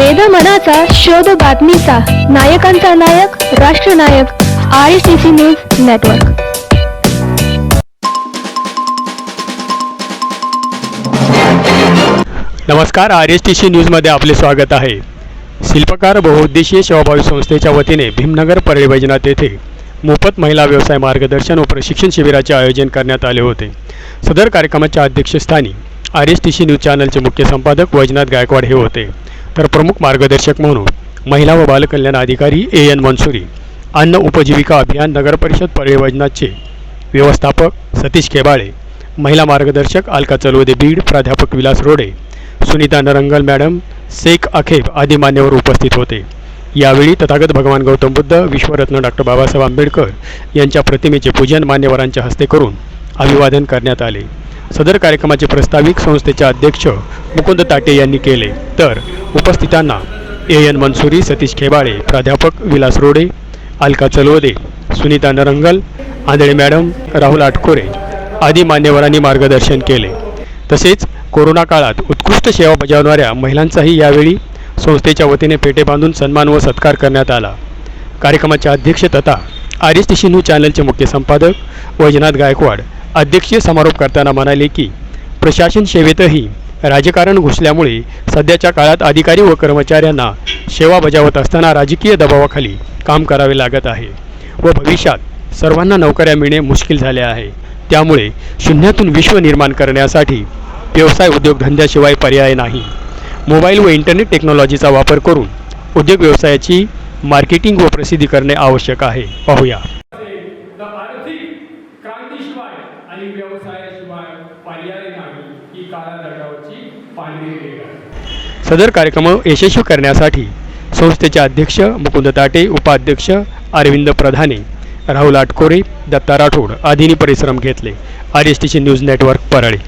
वेद मनाचा शोध बातमीचा. नायकांचा नायक राष्ट्रनायक I C C news network नमस्कार आर एस टी सी न्यूजमध्ये आपले स्वागत आहे. शिल्पकार बहुउद्देशीय सेवाभावी संस्थेच्या वतीने भीमनगर परळी वैजनाथ येथे मोफत महिला व्यवसाय मार्गदर्शन व प्रशिक्षण शिबिराचे आयोजन करण्यात आले होते. सदर कार्यक्रमाच्या अध्यक्षस्थानी R S T C news चॅनलचे मुख्य संपादक वैजनाथ गायकवाड हे होते. तर प्रमुख मार्गदर्शक म्हणून महिला व बालकल्याण अधिकारी ए एन मनसुरी अन्न उपजीविका अभियान नगरपरिषद परळी व्यवस्थापक सतीश केबाळे महिला मार्गदर्शक अलका चलवदे बीड प्राध्यापक विलास रोडे सुनीता नरंगल मॅडम शेख अखेब आदी मान्यवर उपस्थित होते. यावेळी तथागत भगवान गौतम बुद्ध विश्वरत्न डॉक्टर बाबासाहेब आंबेडकर यांच्या प्रतिमेचे पूजन मान्यवरांच्या हस्ते करून अभिवादन करण्यात आले. सदर कार्यक्रमाचे प्रस्ताविक संस्थेचे अध्यक्ष मुकुंद ताटे यांनी केले. तर उपस्थितांना ए एन मनसुरी सतीश खेबाळे प्राध्यापक विलास रोडे अलका चलवदे सुनीता नरंगल आंधळे मॅडम राहुल आटकोरे आदी मान्यवरांनी मार्गदर्शन केले. तसेच कोरोना काळात उत्कृष्ट सेवा बजावणाऱ्या महिलांचाही यावेळी संस्थेच्या वतीने पेटे बांधून सन्मान व सत्कार करण्यात आला. कार्यक्रमाचे अध्यक्ष तथा R S T C news चॅनलचे मुख्य संपादक वैजनाथ गायकवाड अध्यक्षीय समारोप करताना म्हणाले की प्रशासन सेवेतही राजकारण घुसल्यामुळे सध्याच्या काळात अधिकारी व कर्मचाऱ्यांना सेवा बजावत असताना राजकीय दबावाखाली काम करावे लागत आहे व भविष्यात सर्वांना नोकऱ्या मिळणे मुश्किल झाले आहे. त्यामुळे शून्यातून विश्व निर्माण करण्यासाठी व्यवसाय उद्योगधंद्याशिवाय पर्याय नाही. मोबाईल व इंटरनेट टेक्नॉलॉजीचा वापर करून उद्योग व्यवसायाची मार्केटिंग व प्रसिद्धी करणे आवश्यक आहे. पाहूया. आर्थिक क्रांतीशिवाय आणि व्यवसायाशिवाय पर्याय नाही. सदर कार्यक्रम यशस्वी करण्यासाठी संस्थेचे अध्यक्ष मुकुंद ताटे उपाध्यक्ष अरविंद प्रधाने राहुल आटकोरे दत्ता राठोड आदींनी परिश्रम घेतले. R S T C news network Parli.